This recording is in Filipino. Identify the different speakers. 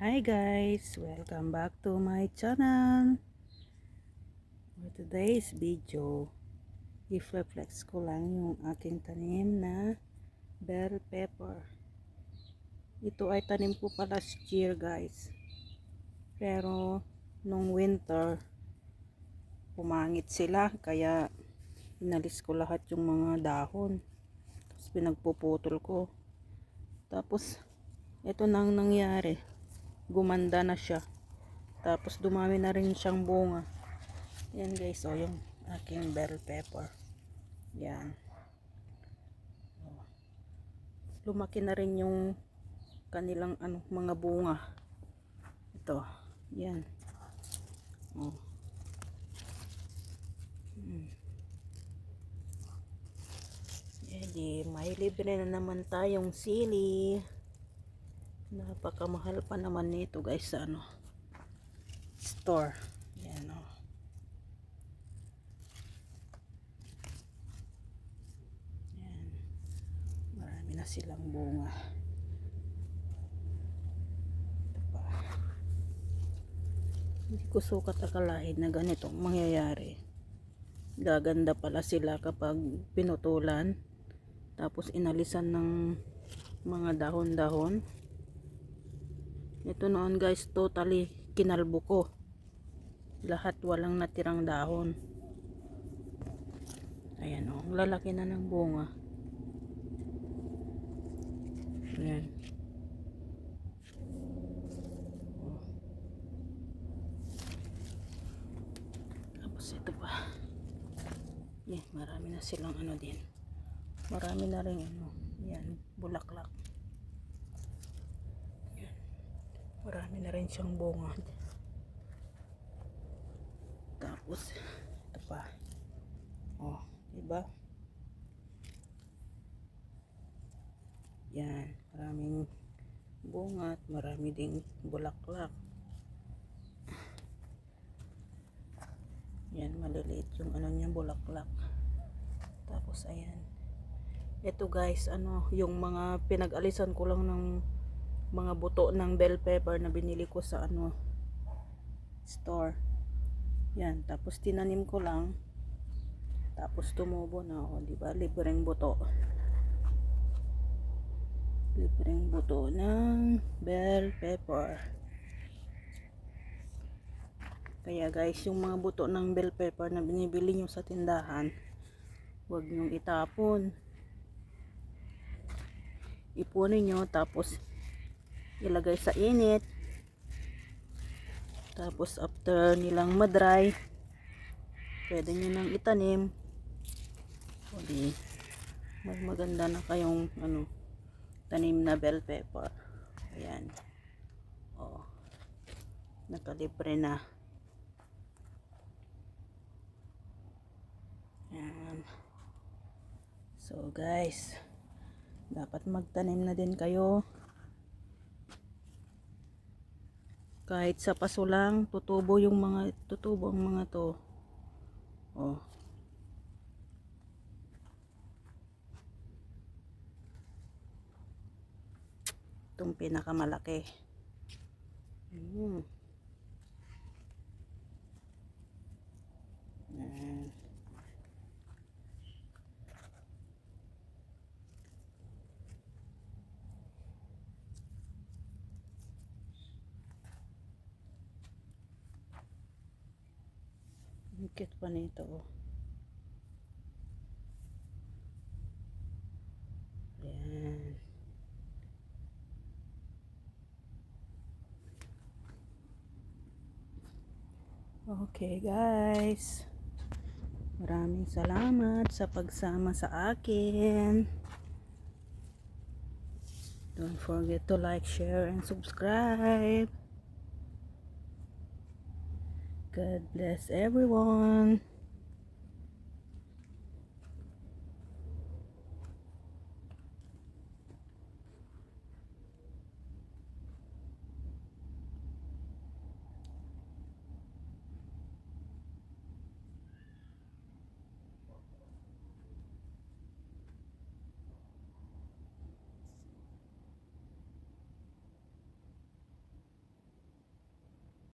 Speaker 1: Hi guys! Welcome back to my channel. For today's video, i-flex ko lang yung aking tanim na bell pepper. Ito ay tanim ko pa last year guys. Pero nung winter, pumangit sila kaya inalis ko lahat yung mga dahon. Tapos pinagpuputol ko. Tapos ito nang nangyari gumanda na siya. Tapos dumami na rin siyang bunga. Yan guys. Oh yung aking bell pepper. Yan. Lumaki na rin yung kanilang ano mga bunga. Ito. Yan. Oh. Hmm. Edi, may libre na naman tayong sili. Napakamahal pa naman nito guys sa ano store. Yan o. Yan. Marami na silang bunga. Ito pa. Hindi ko sukat akalain na ganitong mangyayari. Gaganda pala sila kapag pinutulan. Tapos inalisan ng mga dahon-dahon. Ito noon guys, totally kinalbo ko. Lahat walang natirang dahon. Ayan o, oh, lalaki na ng bunga. Ayan. Tapos ito pa. Yan, marami na silang ano din. Marami na rin ano. Yan, bulaklak. Marami na rin siyang bunga. Tapos ito pa. Oh diba? Yan maraming bunga at marami ding bulaklak. Yan maliliit yung ano niya bulaklak. Tapos ayan. Ito guys ano yung mga pinag-alisan ko lang ng mga buto ng bell pepper na binili ko sa ano store. Yan tapos tinanim ko lang. Tapos tumubo na ako di ba? Libreng buto. Libreng buto ng bell pepper. Kaya guys yung mga buto ng bell pepper na binibili nyo sa tindahan huwag nyong itapon. Ipunin nyo tapos ilagay sa init. Tapos after nilang madry pwede nyo nang itanim. O di mas maganda na kayong ano tanim na bell pepper. Ayan. O nakalibre na. Ayan. So guys dapat magtanim na din kayo kahit sa paso lang tutubo yung mga tutubo ang mga to. Oh. Itong pinakamalaki. Hmm. Yan. Higit pa nito oh. Ayan. Okay guys. Maraming salamat sa pagsama sa akin. Don't forget to like, share, and subscribe. God bless everyone.